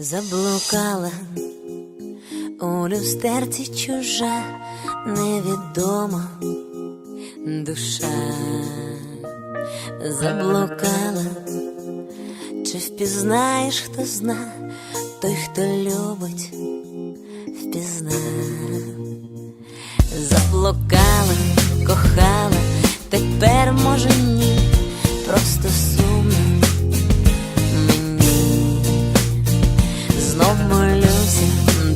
Заблукала у люстерці чужа невідома душа, заблукала, чи впізнаєш, хто зна, той, хто любить, впізна, заблукала, кохала, тепер може ні, просто сумно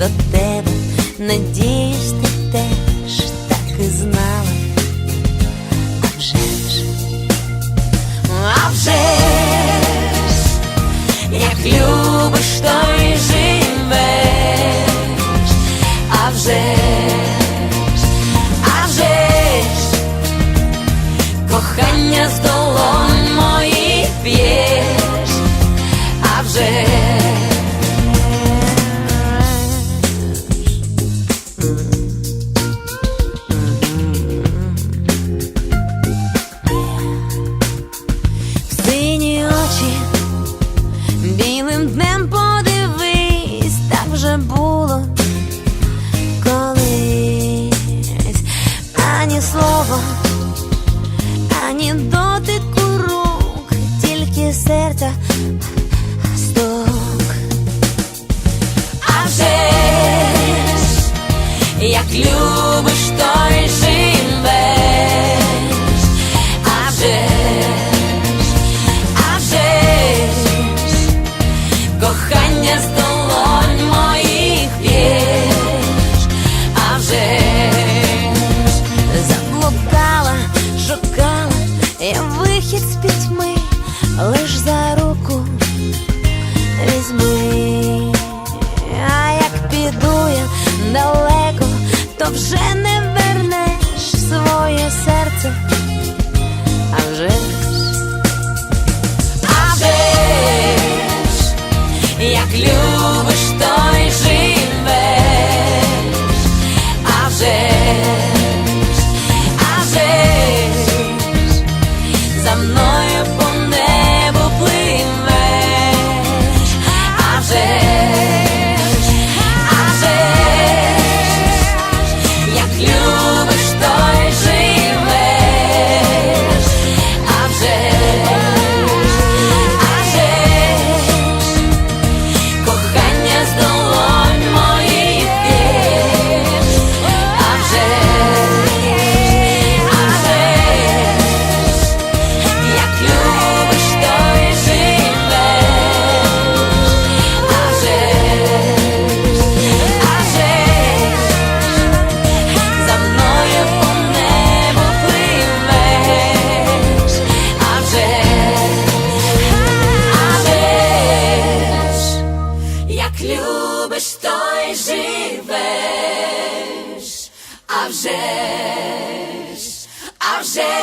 до тебе, надіюсь, ти теж так і знала. А вже ж, а вже ж, як любиш, то й живеш, а вже ж, а вже ж, кохання з долонь моїх п'єш, а вже ж. Сині очі білим днем подивись, так вже було колись. Ані слова, ані дотику рук, тільки серця любиш, то й живеш, а вже ж, а вже ж, кохання з долонь моїх п'єш, а вже заблукала, шукала я вихід з пітьми, лиш за руку візьми, а як піду я далеко, то вже не вернеш своє серце, а вже а вже ж, як любиш, а вже ж, а вже